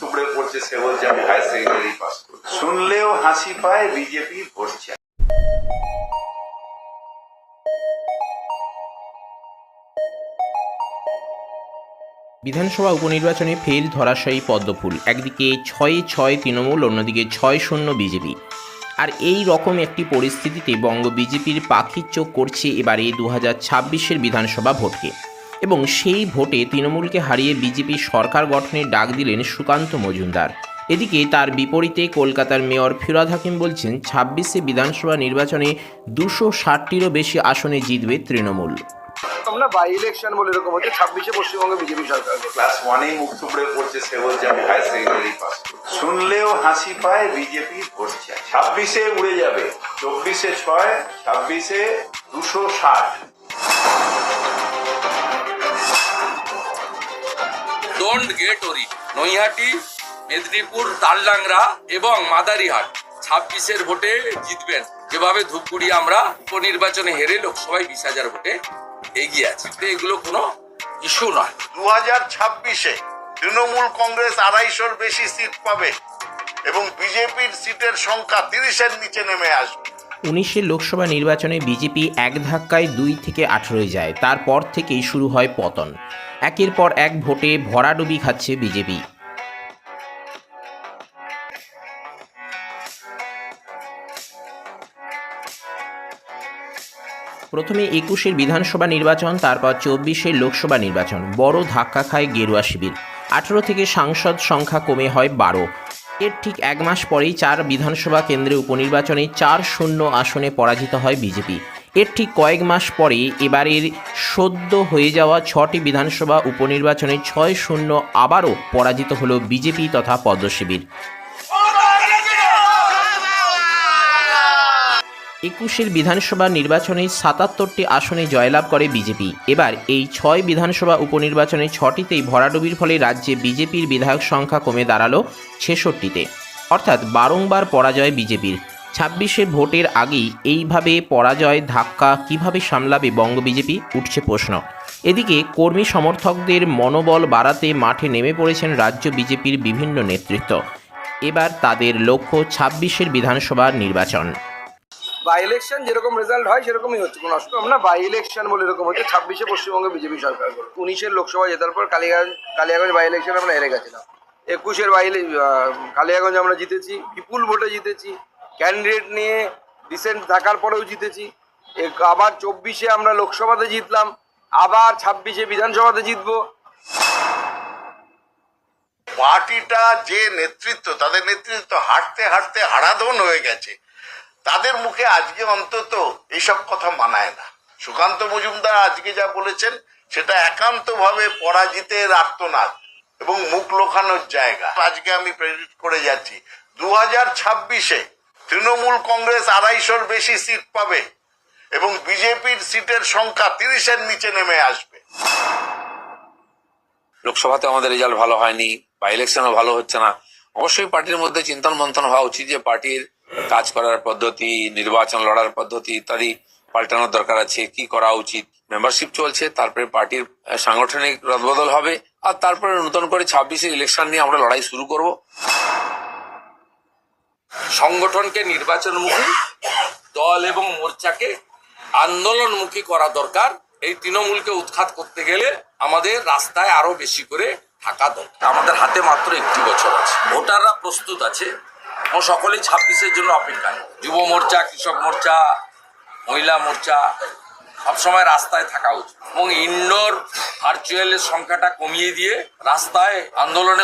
থুবড়ে পড়ছে সে বলছে আমি হায়ার সেকেন্ডারি পাস শুনলেও হাসি পায়, বিজেপি চায়। বিধানসভা উপনির্বাচনে ফের ধরাশায়ী, পদ্মফুল। একদিকে ছয়ে ছয় তৃণমূল, অন্যদিকে ছয় শূন্য বিজেপি। আর এই রকম একটি পরিস্থিতিতে বঙ্গ বিজেপির পাখির চোখ করছে এবারে দু হাজার ছাব্বিশের বিধানসভা ভোটকে। এবং সেই ভোটে তৃণমূলকে হারিয়ে বিজেপি সরকার গঠনের ডাক দিলেন সুকান্ত মজুমদার। এদিকে তার বিপরীতে কলকাতার মেয়র ফিরাদ হাকিম বলছেন ছাব্বিশে বিধানসভা নির্বাচনে দুশো ষাটটিরও বেশি আসনে জিতবে তৃণমূল। আমরা বাই ইলেকশন বলে এরকম হচ্ছে ছাব্বিশে পশ্চিমবঙ্গে বিজেপি সরকার ক্লাস ওয়ানেই মুখ থুবড়ে পড়ছে সে বলছে আমি হায়ার সেকেন্ডারি পাস শুনলেও হাসি পায় বিজেপি চায়। ছাব্বিশে উড়ে যাবে চব্বিশে ছয় ছাব্বিশে দুশো ষাট। ডোন্ট গেট ওরি নৈহাটি, মেদিনীপুর, তালডাংরা এবং মাদারিহাট ছাব্বিশের ভোটে জিতবেন। যেভাবে ধূপগুড়ি আমরা উপনির্বাচনে হেরে লোকসভায় বিশ হাজার ভোটে এগিয়ে আছি। এগুলো কোনো ইস্যু নয়। দু হাজার ছাব্বিশে তৃণমূল কংগ্রেস আড়াইশোর বেশি সিট পাবে এবং বিজেপির সিটের সংখ্যা তিরিশের নিচে নেমে আসবে। উনিশের লোকসভা নির্বাচনে বিজেপি এক ধাক্কায় দুই থেকে আঠেরোয় যায়। তারপর থেকেই শুরু হয় পতন। একের পর এক ভোটে ভরাডুবি খাচ্ছে বিজেপি। প্রথমে একুশের বিধানসভা নির্বাচন, তারপর চব্বিশের লোকসভা নির্বাচন। বড় ধাক্কা খায় গেরুয়া শিবির। আঠেরো থেকে সাংসদ সংখ্যা কমে হয় বারো। এর ঠিক এক মাস পরেই চার বিধানসভা কেন্দ্রে উপনির্বাচনে চার শূন্য আসনে পরাজিত হয় বিজেপি। এর ঠিক কয়েক মাস পরে এবারের সদ্য হয়ে যাওয়া ছটি বিধানসভা উপনির্বাচনে ছয় শূন্য আবারও পরাজিত হল বিজেপি তথা পদ্মশিবির একুশের বিধানসভা নির্বাচনে সাতাত্তরটি আসনে জয়লাভ করে বিজেপি। এবার এই ছয় বিধানসভা উপনির্বাচনে ছটিতেই ভরাডুবির ফলে রাজ্যে বিজেপির বিধায়ক সংখ্যা কমে দাঁড়াল ছেষট্টিতে। অর্থাৎ বারংবার পরাজয় বিজেপির। ছাব্বিশে ভোটের আগেই এইভাবে পরাজয় ধাক্কা কীভাবে সামলাবে বঙ্গ বিজেপি, উঠছে প্রশ্ন। এদিকে কর্মী সমর্থকদের মনোবল বাড়াতে মাঠে নেমে পড়েছেন রাজ্য বিজেপির বিভিন্ন নেতৃত্ব। এবার তাদের লক্ষ্য ছাব্বিশের বিধানসভা নির্বাচন। বাই ইলেকশন যেরকম রেজাল্ট হয়, সেরকমই হচ্ছে। কোনো অসুবিধা আমরা বাই ইলেকশন বলে এরকম হচ্ছে, ছাব্বিশে পশ্চিমবঙ্গে বিজেপি সরকার। উনিশের লোকসভা জেতার পর কালিয়াগঞ্জ কালিয়াগঞ্জ বাই ইলেকশন আমরা হেরে গেছিলাম। একুশের বাই কালিয়াগঞ্জ আমরা জিতেছি, বিপুল ভোটে জিতেছি। ক্যান্ডিডেট নিয়ে রিসেন্ট থাকার পরেও জিতেছি। আবার চব্বিশে আমরা লোকসভাতে জিতলাম। আবার ছাব্বিশে বিধানসভাতে জিতবো। পার্টিটা যে নেতৃত্ব, তাদের নেতৃত্ব হাঁটতে হাঁটতে হারাধন হয়ে গেছে। তাদের মুখে আজকে অন্তত এইসব কথা মানায় না। সুকান্ত মজুমদার আজকে যা বলেছেন, সেটা একান্তভাবে পরাজিতের আর্তনাদ এবং মুখ লোখানোর জায়গা। আজকে আমি প্রেডিক্ট করে যাচ্ছি দু হাজার ছাব্বিশে তৃণমূল কংগ্রেস আড়াইশোর বেশি সিট পাবে এবং বিজেপির সিটের সংখ্যা তিরিশের নিচে নেমে আসবে। লোকসভাতে আমাদের রেজাল্ট ভালো হয়নি বা ইলেকশনও ভালো হচ্ছে না। অবশ্যই পার্টির মধ্যে চিন্তন মন্থন হওয়া উচিত যে পার্টির কাজ করার পদ্ধতি, নির্বাচন লড়ার পদ্ধতি ইত্যাদি পাল্টানোর দরকার আছে, কি করা উচিত? মেম্বারশিপ চলছে, তারপরে পার্টির সাংগঠনিক রদবদল হবে, আর তারপরে নতুন করে ছাব্বিশে ইলেকশন নিয়ে আমরা লড়াই শুরু করব। সংগঠনকে নির্বাচনমুখী, দল এবং মোর্চাকে আন্দোলনমুখী করা দরকার। এই তৃণমূলকে উৎখাত করতে গেলে আমাদের রাস্তায় আরও বেশি করে থাকা দরকার। আমাদের হাতে মাত্র একটি বছর আছে। ভোটাররা প্রস্তুত আছে। ও সকলেই ছাব্বিশের জন্য অপেক্ষায় যুব মোর্চা, কৃষক মোর্চা, মহিলা মোর্চা, সবসময় রাস্তায় থাকা উচিত। এবং ইনডোর ভার্চুয়ালের সংখ্যাটা কমিয়ে দিয়ে রাস্তায় আন্দোলনে